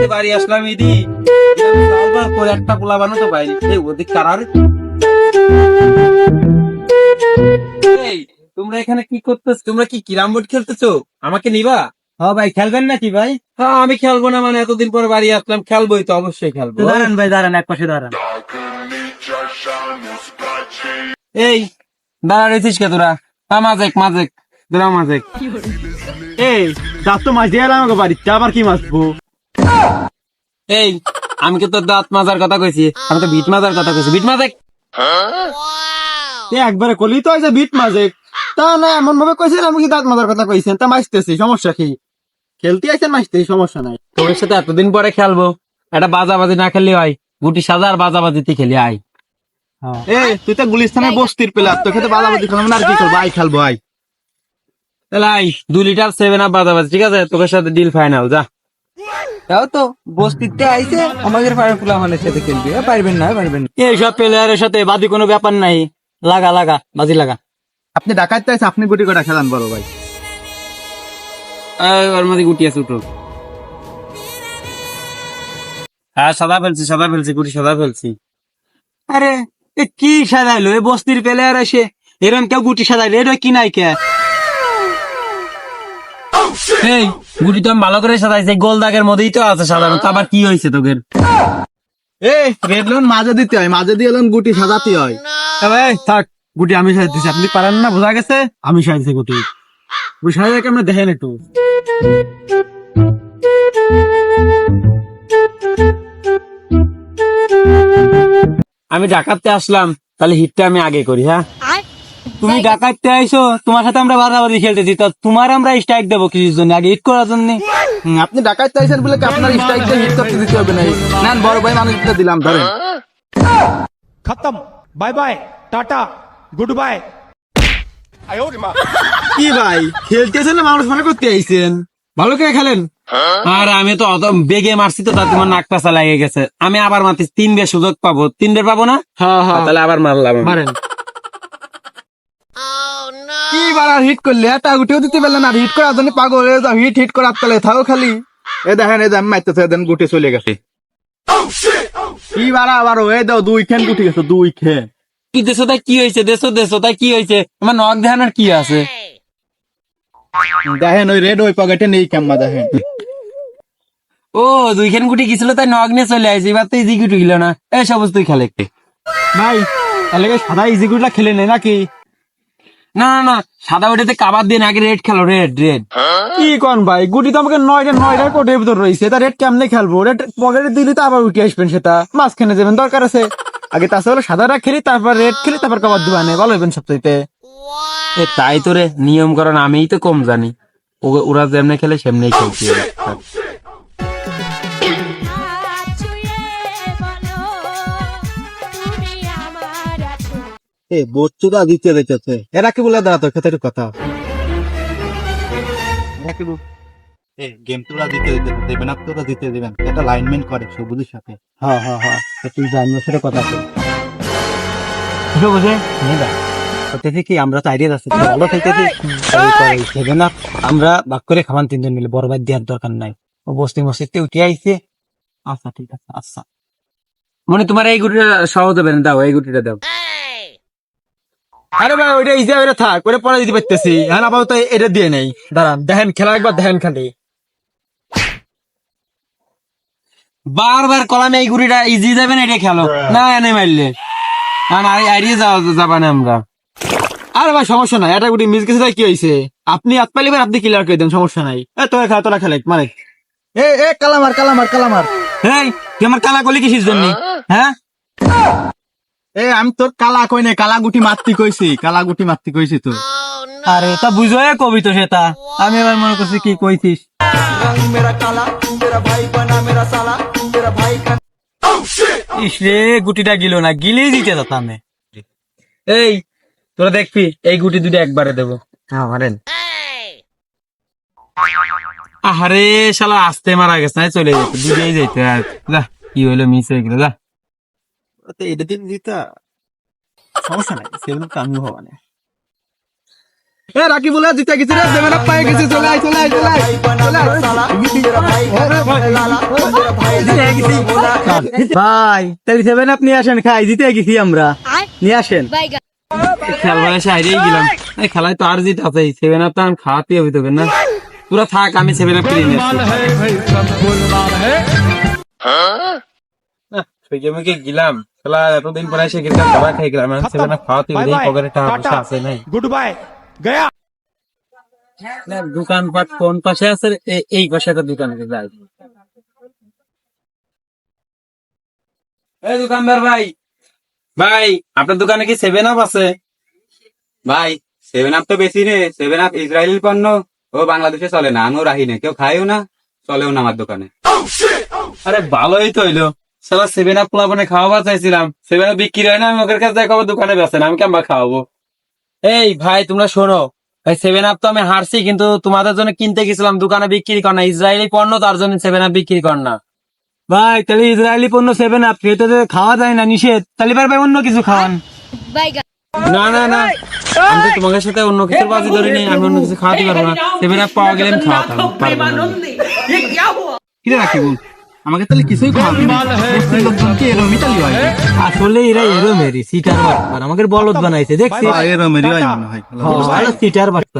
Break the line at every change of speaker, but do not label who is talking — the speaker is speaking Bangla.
রাতে বাড়ি আসলাম ইদি। করে একটা পোলা বানো তো বাইরে এই ওদিক কারার এই তোমরা এখানে কি করতেছ? তোমরা কি কিরাম বোর্ড খেলতেছো? আমাকে নিবা?
হ্যাঁ ভাই খেলবেন নাকি ভাই?
হ্যাঁ আমি খেলব না মানে এতদিন পর বাড়ি আসলাম খেলবোই তো অবশ্যই খেলব।
দাঁড়ান ভাই দাঁড়ান এক পাশে দাঁড়ান।
এই দাঁড়া রয়েছিস কে তোরা? তা মাজেক মাজেক তোরা মাজেক
এই দাঁত তো মাছ দিয়ে এলাম আমাকে বাড়িতে আবার কি মাছবো?
এই আমি কি তোর দাঁত মাজার কথা কইছি আমি তো বিট মাজার কথা কইছি। বিট মাজে
এ একবারে কলি তো আছে বিট মাজে তা না এমন ভাবে কইছেন আমি কি দাঁত মাজার কথা কইছেন? তা মাছতেছি সমস্যা কি? খেলতে আইছেন মাছতেছি সমস্যা নাই।
তোর সাথে এতদিন পরে খেলব। একটা বাজাবাজি না খেললে হয়। গুটি সাজার বাজাবাজিতে খেলি আয়।
এ তুই তো গুলিস্তানের বস্তির পেলার তো খেতে বাদাবাদি খেলাম না আর কি করব? আই খেলব আই
তাহলে আই দু লিটার সেভেন আপ বাজাবাজি ঠিক আছে? তোর সাথে ডিল ফাইনাল যা।
তাও তো বস্তিতে আইছে আমাদের পাড়ার পোলা মানের সাথে খেলবি এ, পারবেন না পারবেন না।
এইসব প্লেয়ারের সাথে বাদি কোনো ব্যাপার নাই। লাগা লাগা বাজি লাগা। আপনি ডাকাত চাইছে আপনি গুটি কটা খেলান বড় ভাই।
ওর মধ্যে গুটি আছে উঠো। হ্যাঁ সাদা ফেলছি সাদা ফেলছি গুটি সাদা ফেলছি।
আরে এ কি সাজাইলো? এ বস্তির প্লেয়ার এসে এরম কেউ গুটি সাজাইলো? এটা কি নাই কে
এই গুটি তো আমি ভালো করে সাজাইছি গোল দাগের মধ্যেই তো আছে সাধারণত আবার কি হয়েছে তোদের?
এ রেড লোন মাঝে দিতে হয় মাঝে দিয়ে লোন গুটি সাজাতে হয়। ভাই থাক গুটি আমি সাজাতেছি আপনি পারেন না বোঝা গেছে? আমি সাজাইছি গুটি। গুটি সাজাই কেমন দেখেন একটু?
আমি ডাকাতে আসলাম তাহলে হিটটা আমি আগে করি হ্যাঁ?
তুমি ডাকাইতে আইসো তোমার সাথে আমরা বাড়াবাড়ি খেলতেছি তো তোমার আমরা স্ট্রাইক দেবো কিছুর জন্য আগে ইট করার জন্য। আপনি ডাকাইতে আইসেন বলে আপনার স্ট্রাইক দিয়ে ইট করতে দিতে হবে না না বড় ভাই মানুষটা দিলাম ধরেন।
খতম। Bye bye tata good bye
কি ভাই খেলতেছেন না মানুষ মনে করতে আইসেন ভালো করে খেলেন।
আর আমি তো অত বেগে মারছি তো তোমার নাক পাশা লাগে গেছে। আমি আবার মারতেছি তিন বে সুযোগ পাবো। তিন বে পাবো না?
হ্যাঁ, হ্যাঁ।
তাহলে আবার মারলাম
মারেন। কি বারা হিট করলে? এটা গুটিও দিতে পারলেন আর হিট করার জন্য পাগল হয়ে যাও হিট হিট করার তালে থাকো খালি। এ দেখেন এই দেখেন মারতেছে দেন গুটি চলে গেছে। কি বারা আবার হয়ে দাও দুই খেন গুটি গেছে দুই খেন।
কি দেশো তাই কি হয়েছে? দেশো দেশো তাই কি হয়েছে? আমার নখ ধ্যানের কি আছে।
দেখেন ওই রেড ওই পকেটে নেই দেখেন।
ও দুইখান গুটি গেছিল তাই নখ নিয়ে চলে আসছে এবার তো ইজি গুটি গেল না। এই সবুজ তুই খেলে একটু।
ভাই তাহলে কি সাদা ইজি গুটিটা খেলে নেই নাকি?
না না না সাদা ওটাতে কাবার দিয়ে আগে রেড খেলো রেড রেড
কি কোন ভাই? গুটি তো আমাকে নয়টা নয়টা কোটের ভিতর রয়েছে। তা রেড কেমনে খেলব? রেড পকেটে দিলে তো আবার উঠে আসবেন সেটা। মাঝখানে যাবেন দরকার আছে। আগে তাছাড়া সাদাটা খেলি তারপর রেড খেলি তারপর কাবার দিবানে ভালো হইবেন সবচাইতে।
এ তাই তো রে নিয়ম করণ আমিই তো কম জানি। ও- ওরা যেমনে খেলে সেমনি খেলছি।
এ বচ্চুরা দিতে দিতেছে। এরা কি বলে একটু কথা। গেম তোরা দিতে দিতে দেবেন না তোরা দিতে দেবেন এটা লাইনম্যান করে সবুজের সাথে। হ্যাঁ হ্যাঁ হ্যাঁ তুই জানিও সেটা কথা আছে বুঝে হতেছে কি আমরা তো আইডিয়া আছে ভালো আমরা ভাগ করে খাবার তিনজন মিলে বড় ভাই দেওয়ার দরকার নাই। ও বস্তি মস্তিতে উঠে আইছে। আচ্ছা ঠিক আছে আচ্ছা।
মানে তোমার এই গুটিটা সহজ হবে না দাও এই গুটিটা দাও।
আরে ভাই ওইটা ইজি ওইটা থাক ওটা পরে দিতে পারতেছি। হ্যাঁ আপাতত এটা দিয়ে নেই। দাঁড়ান দেখেন খেলা একবার দেখেন খালি।
বারবার কলামে এই গুটিটা ইজি যাবে না এটা খেলো। না এনে মারলে। না না আইডিয়া যাবা না আমরা।
আরে ভাই সমস্যা নাই। এটা গুটি মিস গেছে কি হয়েছে আপনি হাত পাইলেন আপনি ক্লিয়ার করে দেন সমস্যা নাই। এ তোরা খেলা তোরা খেলে মানে এ এ কালামার কালামার কালামার।
এই তুই আমার কালা কলি কিসির জন্য? হ্যাঁ?
এ আমি তোর কালা কই নাই কালা গুটি মারতি কইছি কালা গুটি মারতি কইছি তো আরে তা বুঝো কবি তো সেটা আমি এবার মনে করছি কি কইছিস। ইস রে গুটিটা গিলো না গিলেই দিতে যেতাম
এই তোরা দেখবি এই গুটি দুটো একবারে দেবো।
হ্যাঁ মারেন।
আহারে শালা আসতে মারা গেছে চলে যেত দুটোই যেতে আর। যা কি হইল মিস হয়ে গেল যা।
তো এটা দিন দিতা সমস্যা নাই সেগুলো না এ রাকি বলে জিতে গেছি রে দেবে না পায়ে গেছি চলে আয় চলে আয় চলে আয়
ভাই তাহলে সেভেন আপ নিয়ে আসেন খাই জিতে গেছি আমরা নিয়ে আসেন
খেলবা এসে হারিয়ে গেলাম এই খেলায় তো আর জিত আছে সেভেন আপ তো আমি খাওয়াতে হবে তোকে না পুরো থাক আমি সেভেন আপ কিনে নিয়ে গেলাম এই দোকানদার ভাই। ভাই আপনার দোকানে কি সেভেন আপ আছে?
ভাই সেভেন আপ তো বেশি নে সেভেন আপ ইসরায়েলের পণ্য। ও বাংলাদেশে চলে না আমিও রাহি না। কেউ খাইও না চলেও না আমার দোকানে।
oh, oh, আরে ভালোই তো হইল। সালা সেভেন আপ প্লাবনে খাওয়াবা চাইছিলাম। সেভেন আপ বিক্রি হয় না আমি ওদের কাছে দেখাবো দোকানে বেছেন আমি কেমন খাওয়াবো? এই ভাই তোমরা শোনো। ভাই সেভেন আপ তো আমি হারছি কিন্তু তোমাদের জন্য কিনতে গেছিলাম দোকানে বিক্রি কর না। ইসরায়েলি পণ্য তার জন্য সেভেন আপ বিক্রি কর না।
ভাই তাহলে ইসরায়েলি পণ্য সেভেন আপ তো খাওয়া যায় না নিষেধ। তাহলে ভাই অন্য কিছু খাওয়ান।
না না না। আমি তো তোমাদের সাথে অন্য কিছুর বাজি ধরিনি আমি অন্য কিছু খাওয়াতে পারব না। সেভেন আপ পাওয়া গেলে আমি খাওয়াতাম পারব না। আমি।
কিরে রাকিবুল আমাকে তাহলে কিছুই এরমই তালি হয়।
আসলে এরা এরো মেরি সিটার বাটপার আমাকে বলদ বানাইছে দেখছি?
এরমেরই হয় মনে হয়।
সিটার বাটপার